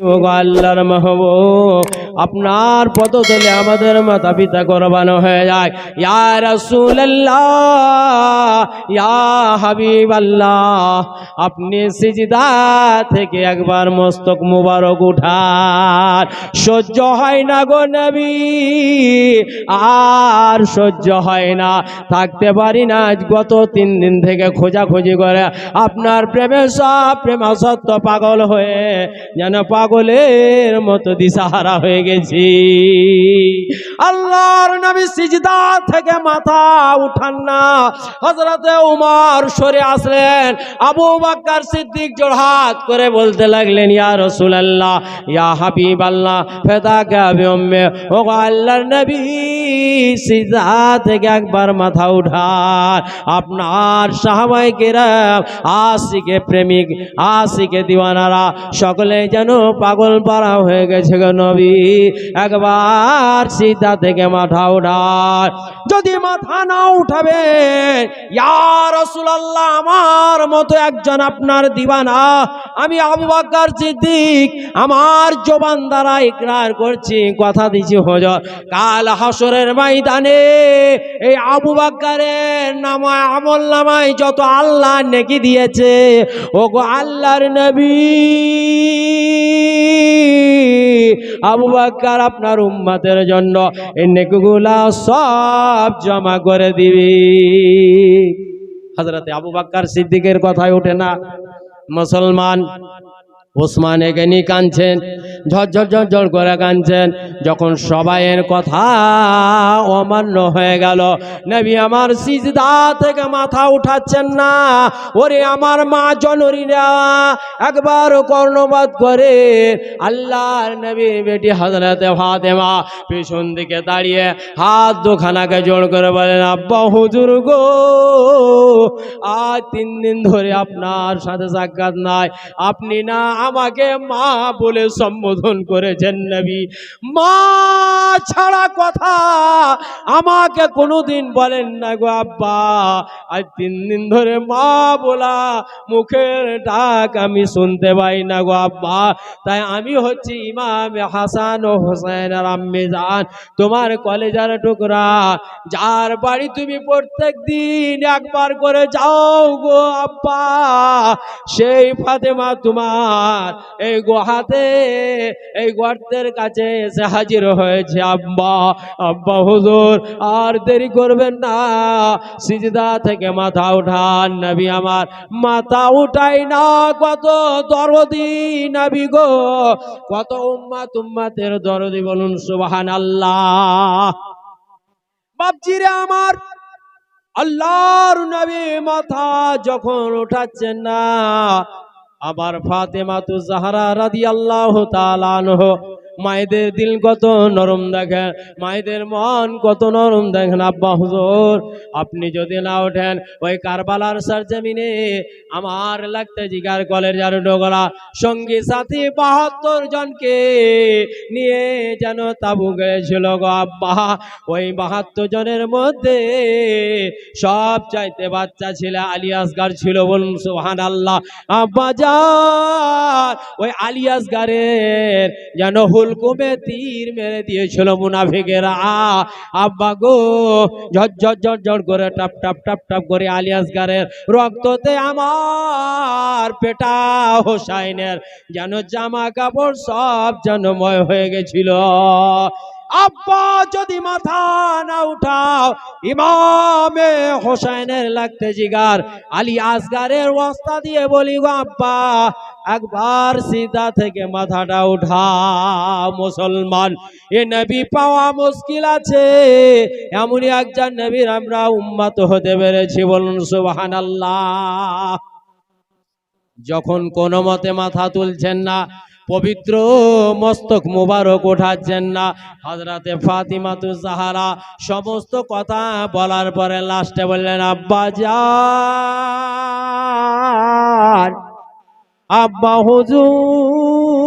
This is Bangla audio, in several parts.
আল্লাহর মাহবুব, আপনার পদতলে আমাদের মাতা পিতা কোরবানো হয়ে যায়। ইয়া রাসূলুল্লাহ, ইয়া হাবিবাল্লাহ, আপনি সিজদা থেকে একবার মস্তক মুবারক উঠান। সহ্য হয় না গো নবী, আর সহ্য হয় না। থাকতে পারি না গত তিন দিন থেকে খোঁজাখুঁজি করে। আপনার প্রেমে সব প্রেমাসত্ব পাগল হয়ে যেন পাগলের মতো দিশাহারা হয়ে গেছি। আল্লাহর নবী সিজদা থেকে মাথা উঠান না। হজরতে উমর সরে আসলেন। আবু বাক্কার সিদ্দিক জোড়হাত করে বলতে লাগলেন, ইয়া রসুলাল্লাহ, ইয়া হাবিব আল্লাহ ফেদা কাবে উম্মে ও আল্লাহর নবী, সিজদা থেকে একবার মাথা উঠান। আপনার সাহাবাই কেরাম, আশিকে প্রেমিক, আশিকে দিওয়ানারা, সকলে যেন পাগল পাড়া হয়ে গেছে গো নবী। একবার সীতা থেকে মাথা উঠান যদি মাথা না উঠাবে, ইয়া রাসূলুল্লাহ, আমার মতো একজন আপনার দিবানা। আমি আবু বকর সিদ্দিক, আমার জবান দ্বারা ইকরার করছি, কথা দিছি, হজর। কাল হাসরের ময়দানে এই আবু বকরের নামায়, আমল নামায় যত আল্লাহ নেকি দিয়েছে ও গো আল্লাহর নবী। আবু বাক্কার আপনার উম্মাতের জন্য নেকুগুলা সব জমা করে দিবি। হাজরাতে আবু বাক্কার সিদ্দিকের কথায় ওঠে না, মুসলমান ওসমান এখানে কাঁদছেন, ঝরঝর ঝরঝর করে কাঁদছেন, যখন সবাইয়ের কথা অমান্য হয়ে গেল। নবী আমার সিজদা থেকে মাথা উঠাচ্ছেন না। ওরে আমার মা জনরীরা একবার কর্ণবাদ করে আল্লাহর নবী বেটি হজরতে ফাতেমা পিছন দিকে দাঁড়িয়ে হাত দুখানাকে জোর করে বলেন, আব্বা হুজুর গো, আজ তিন দিন ধরে আপনার সাথে সাক্ষাৎ নাই। আপনি না আমাকে মা বলে সম্বোধন করেছেন নবী। মা ছাড়া কথা আমাকে কোনোদিন বলেন না গো আব্বা। আজ তিন দিন ধরে মা বলা মুখের ডাক আমি শুনতে পাই না গো আব্বা। তাই আমি হচ্ছি ইমাম হাসান ও হোসেন আম্মে জান, তোমার কলেজার টুকরা। যার বাড়ি তুমি প্রত্যেক দিন একবার করে যাও গো আব্বা। সেই ফাতেমা তোমার এই গোহাতে এই গর্তের কাছে এসে হাজির হয়েছে আব্বা। আব্বা হুজুর, আর দেরি করবেন না। সিজদা থেকে মাথা উঠান নবী আমার। মাথা উঠাই না, কত দরদি নবী গো। কত উম্মা তুম্মাতের দরদি বলুন সুবহান আল্লাহ বাপজিরে আমার, আল্লাহর নবী মাথা যখন উঠাচ্ছেন না আবার ফাতেমা তু জাহারা রাদি আল্লাহ তালানহ মায়েদের দিল কত নরম দেখেন, মায়েদের মন কত নরম দেখেন। আব্বা হুজুর, আপনি যদি না ওঠেন, ওই কারবালার সার সরজমিনে আমার লাগতে জিগার কলের যার ডোগলা সঙ্গী সাথী বাহাত্তর জনকে নিয়ে যেন তাবু গেছিল গো আব্বা। ওই বাহাত্তর জনের মধ্যে সব চাইতে বাচ্চা ছিল আলিয়াসগার ছিল বলুন সুহান আল্লাহ আব্বা যা ওই আলিয়াসগারের যেন হুলকুমে তীর মেরে দিয়েছিল মুনাফিকেরা আব্বা গো ঝরঝর ঝরঝর করে টাপ টাপ টাপ টাপ করে আলিয়াসগারের রক্ততে আমার পেটা হোসাইনের যেন জামা কাপড় সব যেন ময় হয়ে গেছিল আব্বা যদি মাথা না উঠাও ইমামে হোসাইনের লাগতে জিগার আলী আসগারের ওয়াস্তা দিয়ে বলি গো আব্বা একবার সিধা থেকে মাথাটা উঠা, মুসলমান, এ নবী পাওয়া মুশকিল আছে। এমনই একজন নবীর আমরা উম্মাত হতে পেরেছি, বলুন সুবাহান আল্লাহ যখন কোনো মতে মাথা তুলছেন না, পবিত্র মস্তক মুবারক ওঠাচ্ছেন না হজরতে ফাতিমাতু জাহারা সমস্ত কথা বলার পরে লাস্টে বললেন, আব্বা যান আব্বা হুজুর,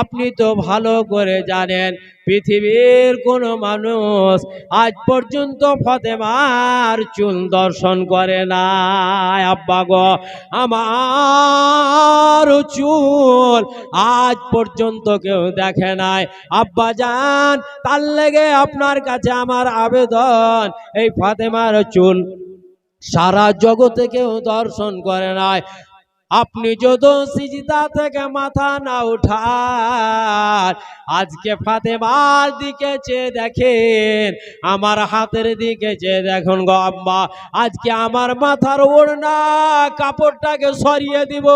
আপনি তো ভালো করে জানেন পৃথিবীর কোন মানুষ আজ পর্যন্ত ফতেমার চুল দর্শন করে না আব্বা গো, আমার চুল আজ পর্যন্ত কেউ দেখে নাই। আব্বা যান তার লেগে আপনার কাছে আমার আবেদন, এই ফতেমার চুল সারা জগতে কেউ দর্শন করে নাই। আপনি যদি সিজদা থেকে মাথা না উঠান, আজকে ফাতেমার দিকে চেয়ে দেখেন, আমার হাতের দিকে চেয়ে দেখুন গো আম্মা, আজকে আমার মাথার ওড়না কাপড়টাকে সরিয়ে দিব।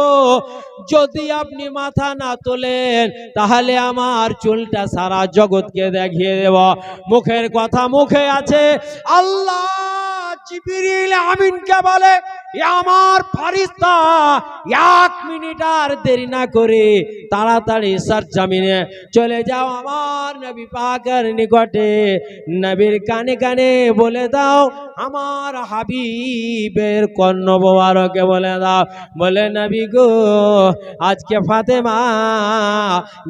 যদি আপনি মাথা না তোলেন, তাহলে আমার চুলটা সারা জগৎকে দেখিয়ে দেব। মুখের কথা মুখে আছে, আল্লাহ জিবরিল আমিনকে বলে আমার ফারিস্তা এক মিনিট আর দেরি না করে তাড়াতাড়ি সার জামিনে চলে যাও আমার নবী পাকের নিকটে। নবীর কানে কানে বলে দাও, আমার হাবিবের কর্ণ মোবারকে বলে দাও। বলে, নবী গো, আজকে ফাতেমা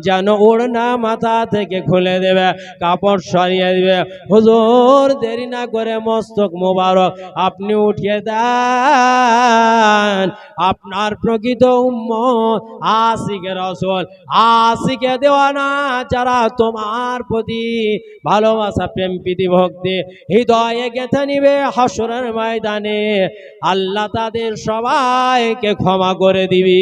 যেন ওড়না মাথা থেকে খুলে দেবে, কাপড় সরিয়ে দেবে। হুজুর, দেরি না করে মস্তক মোবারক আপনি উঠিয়ে দেন। আপনার প্রকৃত উম্মত আশিকে রসল। আশিকে দেওয়ানা যারা তোমার প্রতি ভালোবাসা, প্রেম, প্রীতি, ভক্তি, হৃদয়ে গেথে নিবে হাসরের ময়দানে। আল্লাহ তাদের সবাইকে ক্ষমা করে দিবি।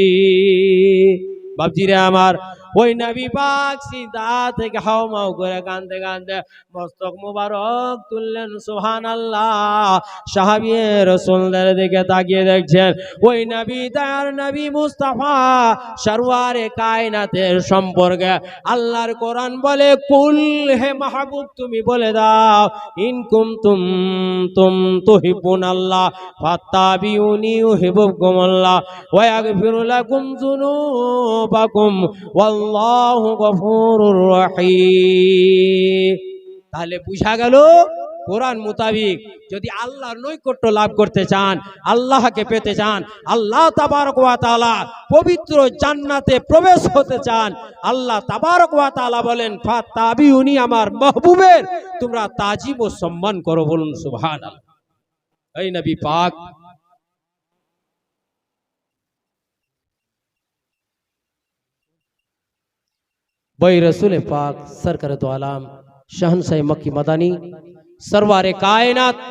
বাবজিরে আমার ওই নবী পাক সিধা থেকে হাও মাও করে কানতে কানতে মস্তক মুবারক তুললেন সুহান আল্লাহ সাহাবিয়ে রসুলদের দিকে তাকিয়ে দেখছেন, ওই নবী তার নবী মুস্তাফা সরওয়ারে কায়নাতের সম্পর্কে আল্লাহর কোরআন বলে, কুল হে মাহবুব, তুমি বলে দাও ইনকুম তুম তুম তুহিবুন আল্লাহ ফাত্তাবিউনি ইউহিবুকুম আল্লাহ ওয়া ইয়াগফিরু লাকুম যুনুবাকুম ওয়াল্লাহু তাহলে বুঝা গেল, কোরআন মোতাবিক যদি আল্লাহর নৈকট্য লাভ করতে চান, আল্লাহকে পেতে চান, আল্লাহ তাবারক ওয়া পবিত্র জান্নাতে প্রবেশ হতে চান, আল্লাহ তাবারক বলেন বলেন ফাতাবিউনি আমার মাহবুবের। তোমরা তাজিম ও সম্মান করো বলুন, সুবহানাল্লাহ। এই নবী পাক वही रसूल पाक सरकर तो आलम शहनशाह मक्की मदानी सरवार कायनात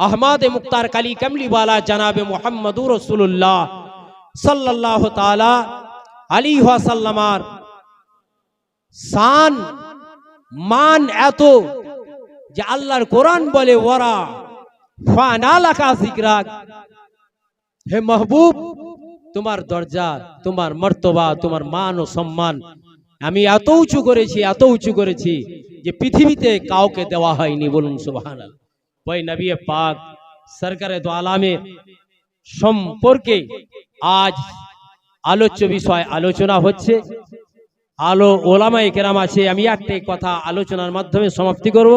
अहमद मुख्तार कली कमली वाला जनाब मोहम्मद रसूलुल्लाह सल्लल्लाहु ताला আলী সাল্লামার সান মান এত যে আল্লাহর কোরআন বলে ওরা ফানালাকা জিকরাক হে মাহবুব তোমার দরজা তোমার মর্তবা তোমার মান ও সম্মান আমি এত উঁচু করেছি এত উঁচু করেছি যে পৃথিবীতে কাউকে দেওয়া হয়নি, বলুন সুবাহান ওই নবী পাক সরকারে দো আলামের সম্পর্কে আজ আলোচ্য বিষয় আলোচনা হচ্ছে। আলো ওলামাই কেরাম আছে, আমি একটাই কথা আলোচনার মাধ্যমে সমাপ্তি করব।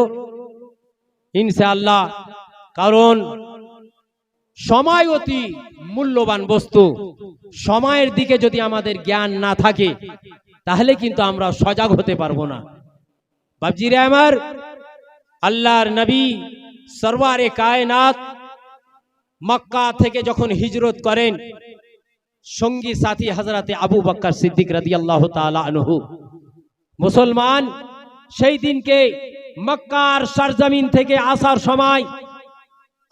ইনশাআল্লাহ, কারণ সময় অতি মূল্যবান বস্তু। সময়ের দিকে যদি আমাদের জ্ঞান না থাকে, তাহলে কিন্তু আমরা সজাগ হতে পারব না। বাবজিরে আমার, আল্লাহর নবী সরওয়ারে কায়নাত মক্কা থেকে যখন হিজরত করেন, সঙ্গী সাথী হজরতে আবু বক্কর সিদ্দিক রাদি আল্লাহ আনহু, মুসলমান সেই দিনকে মক্কার সরজমিন থেকে আসার সময়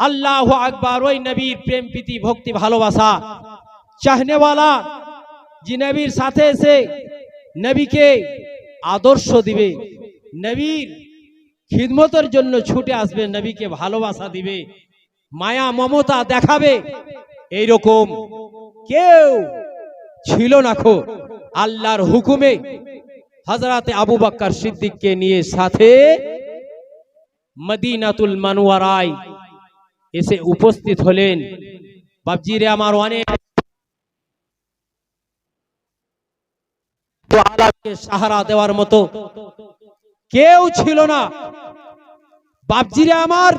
আল্লাহ আকবর, ওই নবীর প্রেম, প্রীতি, ভক্তি, ভালোবাসা। চাহনেওয়ালা, যে নবীর সাথে এসে নবীকে আদর্শ দিবে, নবীর খিদমতের জন্য ছুটে আসবে, নবীকে ভালোবাসা দিবে, মায়া, মমতা দেখাবে, এইরকম কেউ ছিল না খো। আল্লাহর হুকুমে হজরতে আবু বাক্কার সিদ্দিককে নিয়ে সাথে মদিনাতুল মানোয়ারায় এসে উপস্থিত হলেন। বাবজিরে আমার অনেক সাহারা দেওয়ার মতো কেউ ছিল না। বাবজিরে আমার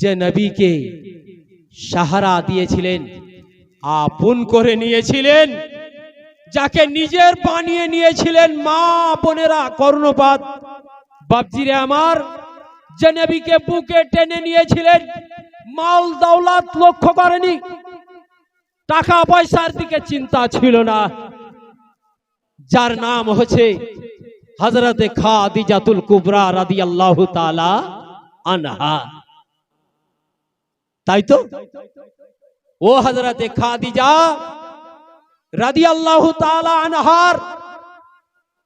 যে নবীকে সাহারা দিয়েছিলেন, আপন করে নিয়েছিলেন, যাকে নিজের বানিয়ে নিয়েছিলেন মা বোনেরা কর্ণপাত। বাপজিরে আমার যে বুকে টেনে নিয়েছিলেন, মাল দৌলাত লক্ষ্য করেনি। টাকা পয়সার দিকে চিন্তা ছিল না। যার নাম হচ্ছে হজরতে খাদিজাতুল কুবরা রাদি আল্লাহ তালা আনহা। তাই তো? ও হজরতে খাদিজা রাদি আল্লাহ তালা আনহার,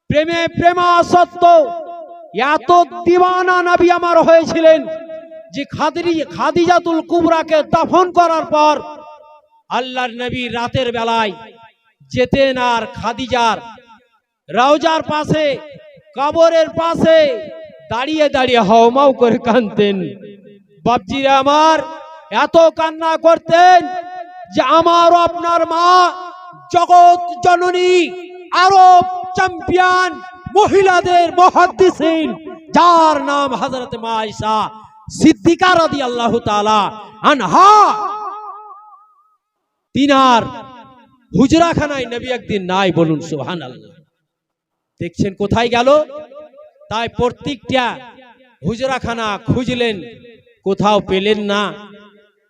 প্রেমে প্রেমাসক্ত এত দিওয়ানা নবী আমার হয়েছিলেন যে খাদি খাদিজাতুল কুবরাকে দাফন করার পর আল্লাহর নবী রাতের বেলায় যেতেন আর খাদিজার রাউজার পাশে, কবরের পাশে দাঁড়িয়ে দাঁড়িয়ে হাওমাও করে কানতেন বাপজিরা আমার এত কান্না করতেন যে আমার আপনার মা জগৎ জননী আরব চ্যাম্পিয়ন মহিলাদের মহাদ্দিসিন, যার নাম হযরত মা আয়েশা সিদ্দিকা রাদিয়াল্লাহু তাআলা আনহা। তিনার হুজরাখানায় নবী একদিন নাই বলুন সুবহানাল্লাহ। দেখছেন কোথায় গেল? তাই প্রত্যেকটা হুজরাখানা খুঁজলেন, কোথাও পেলেন না।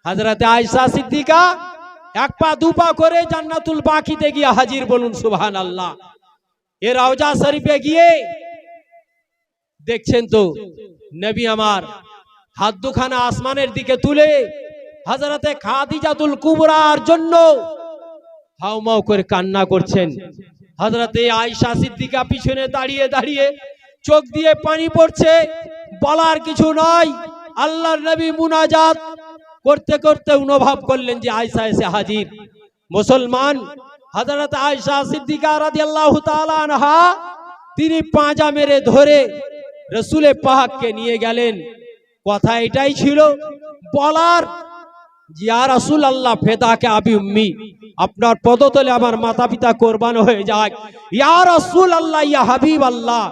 হাজরাতে আয়সা সিদ্দিকা এক পা দু পা করে জান্নাতুল বাকিতে গিয়ে হাজির বলুন সুবহান আল্লাহ এ রওজা শরীফে গিয়ে দেখছেন তো নবী আমার হাত দুখানা আসমানের দিকে তুলে হাজরাতে খাদিজাতুল কুবরার জন্য হাউমাউ করে কান্না করছেন হজরতে আয়সা সিদ্দিকা পিছনে দাঁড়িয়ে দাঁড়িয়ে চোখ দিয়ে পানি পড়ছে বলার কিছু নয় আল্লাহর নবী মুনাজাত করতে করতে অনুভব করলেন যে আয়সা এসে হাজির মুসলমান হজরত আয়সা সিদ্দিকা রাজি আল্লাহ আনহা, তিনি পাঁজা মেরে ধরে রসুলে পাহাককে নিয়ে গেলেন। কথা এটাই ছিল, বলার জিয়া রসুল আল্লাহ ফেদাকে আবি উম্মি, আপনার পদতলে আমার মাতা পিতা কোরবান হয়ে যায় ইয়া রসুল আল্লাহ ইয়া হাবিব আল্লাহ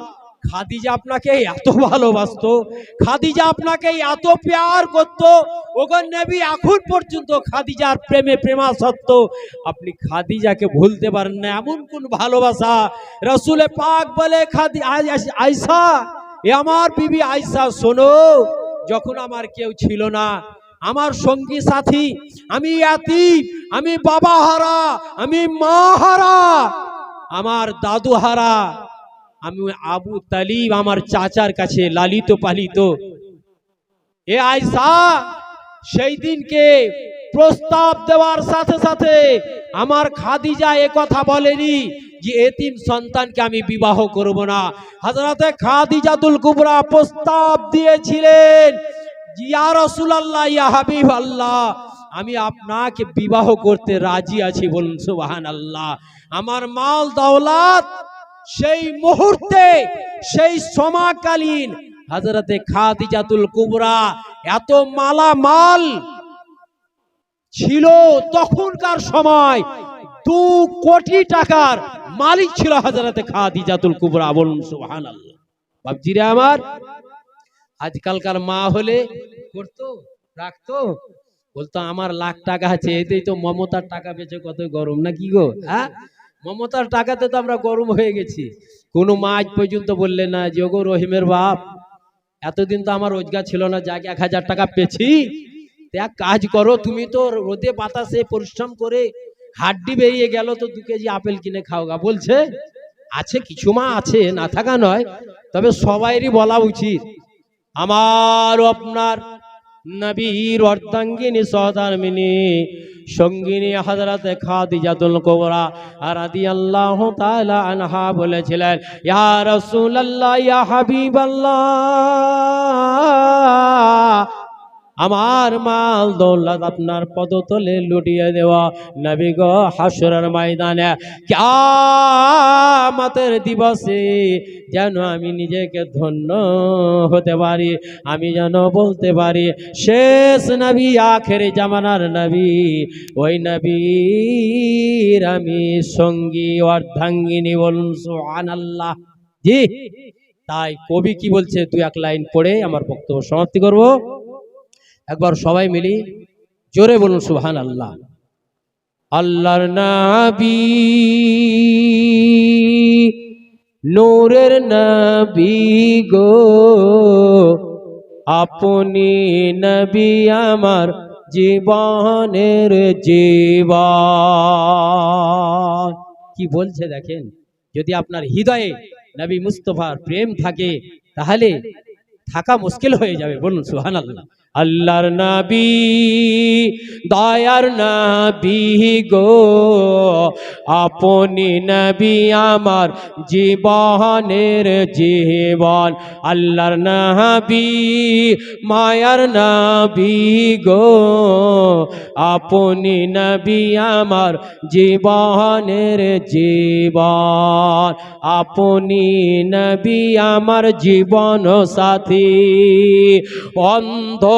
খাদিজা আপনাকে এত ভালোবাসতো, খাদিজা আপনাকে এত প্যার করত। ওগর নবী, এখন পর্যন্ত খাদিজার প্রেমে প্রেমাসক্ত। আপনি খাদিজাকে ভুলতে পারেন না, এমন কোন ভালোবাসা। রসুলে পাক বলে, খাদি আয়সা এ আমার বিবি আইসা, শোনো, যখন আমার কেউ ছিল না, আমার সঙ্গী সাথী, আমি এতি আমি বাবা হারা, আমি মা হারা, আমার দাদু হারা আমি আবু তালিব আমার চাচার কাছে লালিত পালিত। এ আয়সা সেই দিনকে প্রস্তাব দেওয়ার সাথে সাথে আমার খাদিজা এ কথা বলেনি যে এতিম সন্তানকে আমি বিবাহ করব না। হযরতে খাদিজাতুল কুবরা প্রস্তাব দিয়েছিলেন ইয়া রাসূলুল্লাহ, ইয়া হাবিব আল্লাহ আমি আপনাকে বিবাহ করতে রাজি আছি বলুন, সুবহানাল্লাহ। আমার মাল দৌলত সেই মুহূর্তে, সেই সমাকালীন হযরতে খাদিজাতুল কুবরা এত মালা মাল ছিল তখনকার সময় দু কোটি টাকার মালিক ছিল হযরতে খাদিজাতুল কুবরা। বলুন, সুবহানাল্লাহ। বাবজিরা আমার, আজকালকার মা হলে করতো, রাখতো? বলতো, আমার লাখ টাকা আছে, এতেই তো মমতার টাকা বেঁচে কত গরম, না কি গো হ্যাঁ? মমতার টাকাতে তো আমরা গরম হয়ে গেছি। কোনো মা আজ পর্যন্ত বললে না যে, ওগো রহিমের বাপ, এতদিন তো আমার রোজগার ছিল না, যাকে এক হাজার টাকা পেয়েছি। তো এক কাজ করো, তুমি তো রোদে বাতাসে পরিশ্রম করে হাড্ডি বেরিয়ে গেল, তো দু কেজি আপেল কিনে খাওগা বলছে, আছে, কিছু মা আছে, না থাকা নয়, তবে সবাইরই বলা উচিত। আমার আপনার নবীর অর্ধাঙ্গিনী সহধর্মিনী, সঙ্গিনী হজরতে খাদিজাতুল কোবরা রাদি আল্লাহ তালা আনহা বলেছিলেন, ইয়া রাসূলুল্লাহ, ইয়া হাবিবাল্লাহ। আমার মাল দৌলত আপনার পদতলে লুটিয়ে দেওয়া। নবী গো, হাসরের ময়দানে কিয়ামতের দিবসে যেন আমি নিজেকে ধন্য হতে পারি, আমি যেন বলতে পারি, শেষ নবী, আখের জামানার নবী, ওই নবীর আমি সঙ্গী, অর্ধাঙ্গিনী বলুন সোহান আল্লাহ জি, তাই কবি কি বলছে? তুই এক লাইন পড়ে আমার বক্তব্য সমাপ্তি করব। একবার সবাই মিলি জোরে বলুন সুহান আল্লাহ আল্লাহর নাবি, নূরের নবী গো, আপনি নবী আমার জীবনের জীবন। কি বলছে দেখেন, যদি আপনার হৃদয়ে নবী মুস্তফার প্রেম থাকে, তাহলে থাকা মুশকিল হয়ে যাবে, বলুন সুহান আল্লাহ আল্লাহর নবী, দয়ার নবী গো। আপনি নবী আমার জীবনের জীবন, আল্লাহর নবী, মায়ার নবী গো। আপনি নবী আমার জীবনের জীবন, আপনি নবী আমার জীবন সাথী।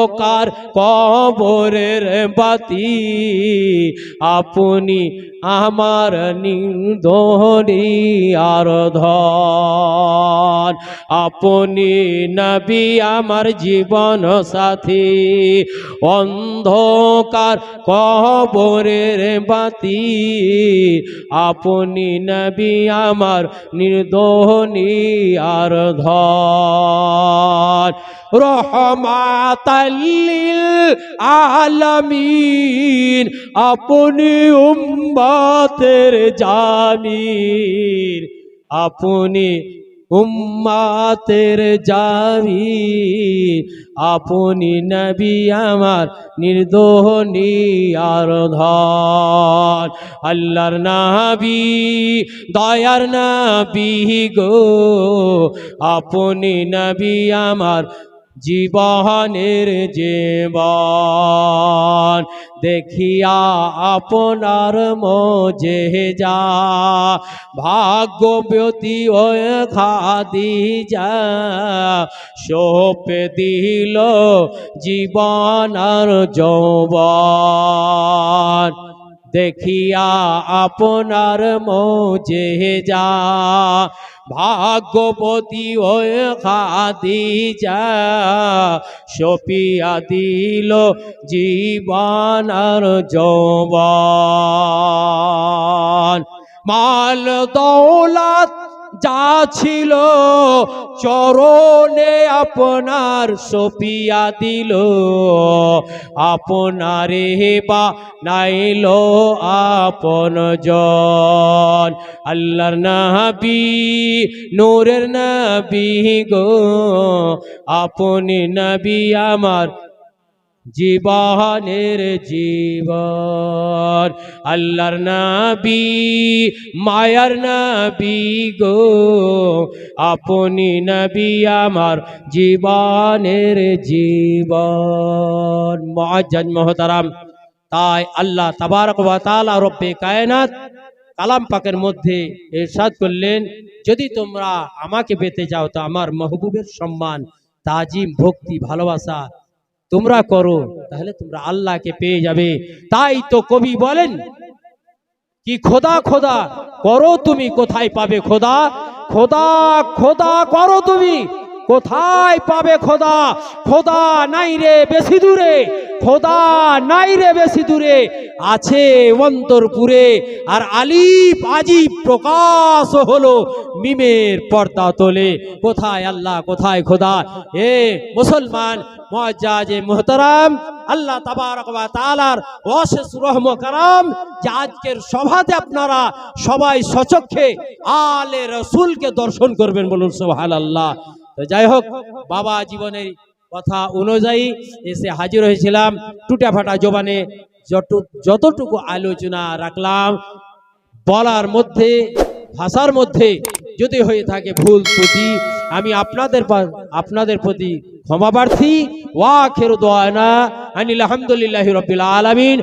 অন্ধকার কবরের বাতি। আপনি আমার নিন্দনি আর ধন। আপনি নবী, আমার জীবন সাথী। অন্ধকার কবরের বাতি। আপনি নবী, আমার নির্দোহনী আর ধন। রহমাতাল্লিল আলামিন, আপনি উম্মাতের জামির আপনি উম্মাতের জামি আপনি নবী আমার নির্দোহনী আর ধন। আল্লাহর নাবি, দয়ার নাবি গো। আপনি নবী আমার জীবনের জীবন, দেখিয়া আপনার মজে যা। ভাগ্যবতী ওই খাদি যা, সোপে দিল জীবন আর যৌবন। দেখিয়া আপনার মোজে যা। ভাগ্যবতী হয়ে খাদি যা সপিয়া দিল জীবন। আর যৌবন মাল দৌলত যা ছিল চরণে আপনার সপিয়া দিল। আপনারে বা নাইল আপন জন। আল্লাহর নবী, নূরের নাবি গো। আপনি নাবি আমার জীবনের জীবন। আল্লাহর নবী, মায়ার নবী গো। আপনি নবী আমার জীবনের জীবন। মহাজন মহতারাম, তাই আল্লাহ তাবারক ওয়া তাআলা রব্বে কায়নাত কালাম পাকের মধ্যে ইরশাদ করলেন, যদি তোমরা আমাকে পেতে যাও তো আমার মাহবুবের সম্মান, তাজিম, ভক্তি, ভালোবাসা তোমরা করো, তাহলে তোমরা আল্লাহকে পেয়ে যাবে। তাই তো কবি বলেন কি, খোদা খোদা, করো তুমি, কোথায় পাবে খোদা? খোদা খোদা, করো তুমি। কোথায় পাবে খোদা? খোদা নাই রে বেশি দূরে। খোদা নাই রে বেশি দূরে। আছে অন্তরপুরে। আর আলিফ আজিব প্রকাশ হলো মিমের পর্দা তোলে। কোথায় আল্লাহ, কোথায় খোদা? এ মুসলমান মুআজ্জাজে মুহতারাম, আল্লাহ তাবারক ওয়া তাআলার অশেষ রহম কারাম, যে আজকের সভাতে আপনারা সবাই সচক্ষে আলে রসুলকে দর্শন করবেন বলুন সুবহানাল্লাহ। তো যাই হোক, বাবা জীবনের কথা অনুযায়ী এসে হাজির হয়েছিলাম। টুটা ফাটা জবানে যতটুকু আলোচনা রাখলাম, বলার মধ্যে, ভাষার মধ্যে যদি হয়ে থাকে ভুল ত্রুটি, আমি আপনাদের আপনাদের প্রতি ক্ষমা প্রার্থী। ওয়া খেরু আনিল আলহামদুলিল্লাহি রবিল আলামিন।